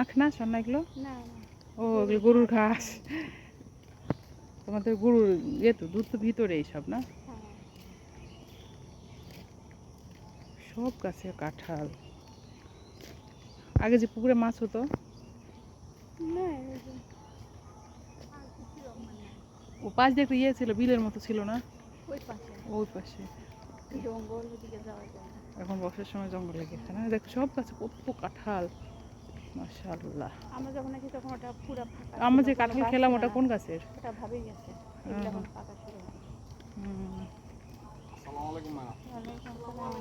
আখ না সন্না এগুলো? ও এগুলো গরুর ঘাস। তোমাদের গরুর ইয়ে তো দুধ তো ভিতরে এইসব না? সব গাছে কাঁঠাল। আগে যে পুকুরে মাছ হতো? ও পাশ দিয়ে একটা ইয়ে ছিল বিলের মতো ছিল না? ওই পাশে। এখন বর্ষার সময় জঙ্গলে লেগেছে না? দেখো সব গাছে কত কাঁঠাল। মাশাআল্লাহ। আমরা যখন তখন ওটা পুরো ফাঁকা আমরা যে কাঁঠাল খেলাম ওটা কোন গাছের? ওটা ভাবেই গেছে এখন পাকা শুরু হবে হুম, ওয়ালাইকুম আসসালাম।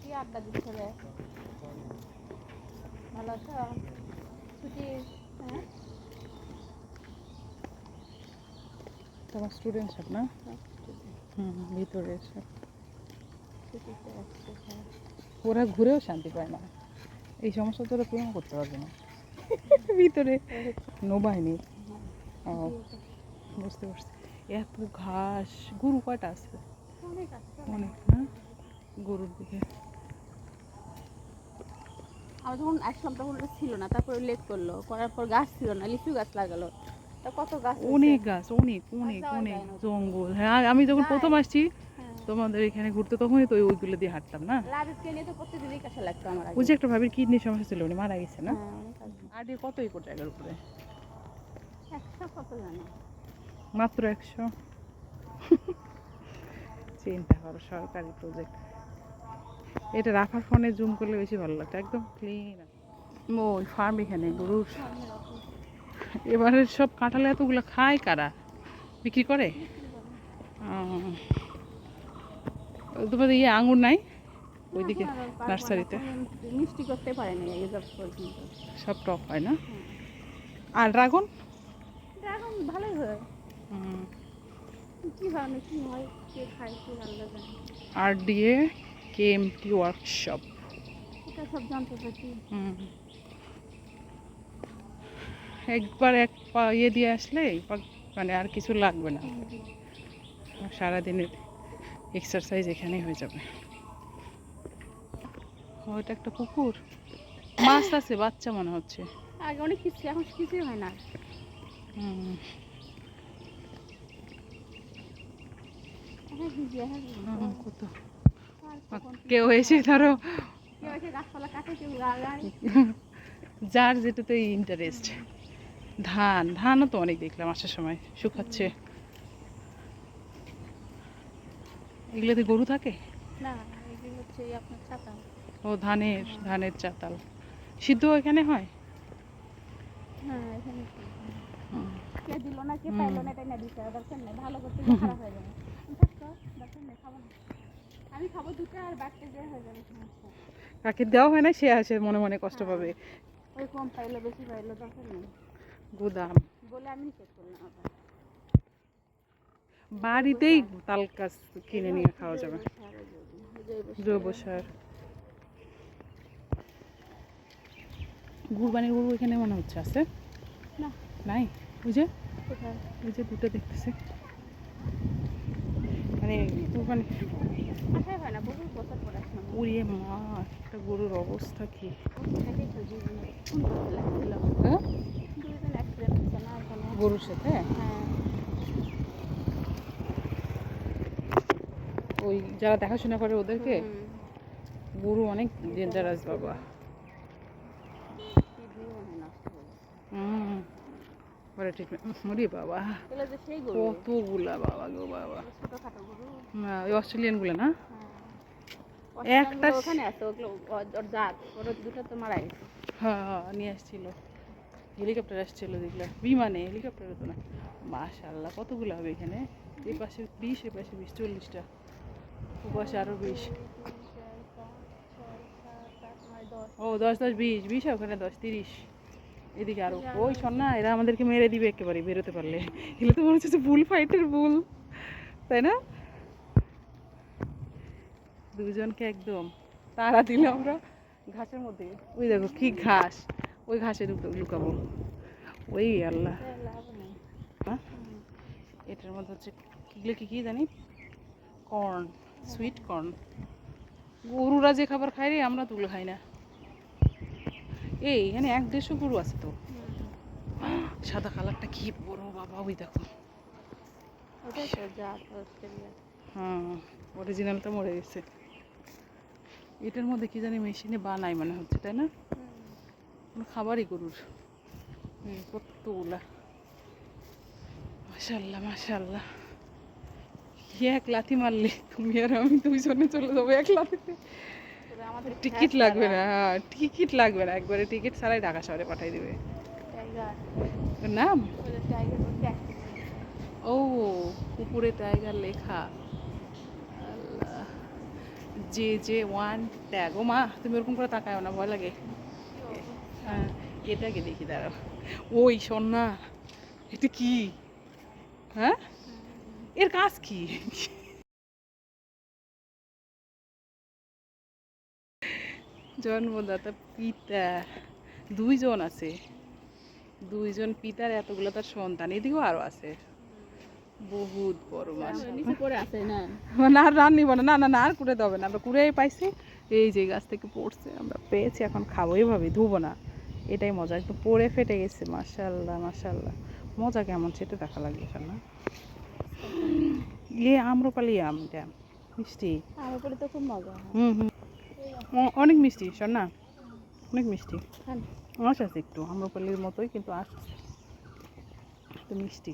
কি আড্ডা দিচ্ছে রে ভালো আছো ছুটি তোমার স্টুডেন্ট সব না? হুম ভিতরে ওরা ঘুরেও শান্তি পায় না। এই সমস্যা তো ওরা পূরণ করতে পারবে না। ভিতরে। নৌবাহিনী ও বুঝতে পারছি। এত ঘাস গরু কয়টা আছে? অনেক না? গরুর দিকে। আমরা যখন আসলাম তখন ওটা ছিল না তারপরে লেক করল। করার পর গাছ ছিল না লিচু গাছ লাগালো। তা কত গাছ অনেক গাছ অনেক অনেক অনেক জঙ্গল। হ্যাঁ আমি যখন প্রথম আসছি তোমাদের এখানে ঘুরতে তখনই তো ওইগুলো দিয়ে হাঁটতাম না? ওই যে একটা ভাবির কিডনির সমস্যা ছিল উনি মারা গেছে না? হ্যাঁ আর দিয়ে কত একর জায়গার উপরে? মাত্র একশো? চিন্তা করো সরকারি প্রজেক্ট এটা রাখার ফোনে জুম করলে বেশি ভালো লাগতো একদম ক্লিন ওই ফার্ম এখানে গরুর এবারে সব কাঁঠালে এতগুলো খায় কারা? বিক্রি করে? তোমাদের ইয়ে আঙুর নাই? ওইদিকে আর না, নার্সারিতে। মিষ্টি করতে জব পর্যন্ত। সব টক হয় না? আর ড্রাগন? এখন ভালোই হয়। কি ধরনের কি আর ডিএ কেএমটি ওয়ার্কশপ। সব জানতে পারছি একবার এক পা ইয়ে দিয়ে আসলে মানে আর কিছু লাগবে না। সারাদিনের এক্সারসাইজ এখানেই হয়ে যাবে। ও, এটা একটা পুকুর? মাছ আছে বাচ্চা মনে হচ্ছে। আগে অনেক কিছু এখন কিছুই হয় না। হ্যাঁ হ্যাঁ কত? কি কেউ এসে ধরো। যার যেটাতে ইন্টারেস্ট ধান ধানও তো অনেক দেখলাম আসার সময় শুকাচ্ছে। এগুলোতে গরু থাকে? না এগুলো হচ্ছে এই আপনার ছাতা ও ধানের ধানের চাতাল। সিদ্ধ এখানে হয়? হ্যাঁ এখানে কে দিল না কে পাইলো না এটা না হবে দরকার নেই ভালো করতে খারাপ হয়ে যাবে। দরকার নেই খাব না? আমি খাব দুটো আর বাড়তে যে হয়ে যাবে সমস্যা কাকে দেওয়া হয় না সে আসে মনে মনে কষ্ট পাবে। ওই কম পাইলো বেশি পাইলো দরকার নেই। গুদাম। বলে আমি নিষেধ করলাম। আবার বাড়িতেই তাল গাছ কিনে নিয়ে খাওয়া যাবে। জৈব সার, সার গরু এখানে মনে হচ্ছে আছে? না। নাই? ওই যে? ওই যে দুটো দেখতেছি। মানে কুরবানি হয় উড়িয়ে মা একটা গরুর অবস্থা কি? হ্যাঁ? গরুর সাথে? হ্যাঁ। ওই যারা দেখাশোনা করে ওদেরকে গরু অনেক ডেঞ্জারাস বাবা। ওরা ট্রিটমেন্ট মরি কতগুলা বাবা গো বাবা। না ওই অস্ট্রেলিয়ানগুলো না? হ্যাঁ একটা একটা ওখানে আছে ওগুলো ওর- ওর জাত ওর দুটো তো মারা গেছে। হ্যাঁ নিয়ে আসছিল। হেলিকপ্টার আসছিল দেখলাম বিমানে হেলিকপ্টারে তো না। মাশাল্লাহ কতগুলো হবে এখানে? এই পাশে বিশ এ পাশে বিশ চল্লিশটা। পাশে আরও বিশ। ও দশ দশ বিশ বিশ ওখানে দশ তিরিশ। এদিকে আরও। ওই শোন না এরা আমাদেরকে মেরে দিবে একেবারে বেরোতে পারলে। এগুলো তো মনে হচ্ছে বুল ফাইটের বুল তাই না? দুজনকে একদম তারা দিলে আমরা ঘাসের মধ্যে। ওই দেখো কি ঘাস। ওই ঘাসে লুকাবো। ওই আল্লাহ। এটার মধ্যে হচ্ছে এগুলো কি কি জানি? কর্ন। সুইট কর্ন গরুরা যে খাবার খায় রে আমরা তো ওগুলো খাই না। এই এখানে এক দেড়শো গরু আছে তো। সাদা কালারটা কি বড় বাবা ওই দেখো। হ্যাঁ অরিজিনালটা মরে গেছে। এটার মধ্যে কি জানি মেশিনে বানাই মনে হচ্ছে তাই না? খাবারই গরুর। হুম। কতগুলা। মাশাল্লাহ মাশাল্লাহ কি এক লাথি মারলে। তুমি আর আমি দুইজনে চলে যাব এক লাথিতে। আমাদের টিকিট লাগবে না। হ্যাঁ টিকিট লাগবে না। একবারে টিকিট ছাড়াই ঢাকা শহরে পাঠিয়ে দেবে। নাম? ও উপরে টাইগার লেখা। J J one tag. ও মা তুমি ওরকম করে তাকায় না ভয় লাগে। হ্যাঁ এটাকে দেখি দাঁড়াও। ওই সন্না এটা কি? হ্যাঁ? এর কাজ কি? জন্মদাতা পিতা দুইজন আছে। দুইজন পিতার এতগুলো তার সন্তান এদিকেও আরও আছে। বহুত বড় মাছ না আর রান নিব না না না আর কুড়ে দেবে না। আমরা কুড়ে পাইছি এই যে গাছ থেকে পড়ছে আমরা পেয়েছি এখন খাব এইভাবে ধুবো না। এটাই মজা একটু পড়ে ফেটে গেছে মাশাল্লাহ মাশাল্লাহ মজা কেমন সেটা দেখা লাগবে না। ইয়ে আম্রপালি আমটা মিষ্টি। আমার তো খুব মজা হুম হুম। অনেক মিষ্টি শোন না অনেক মিষ্টি। আশ আছে একটু আম্রপালির মতোই কিন্তু আশ মিষ্টি।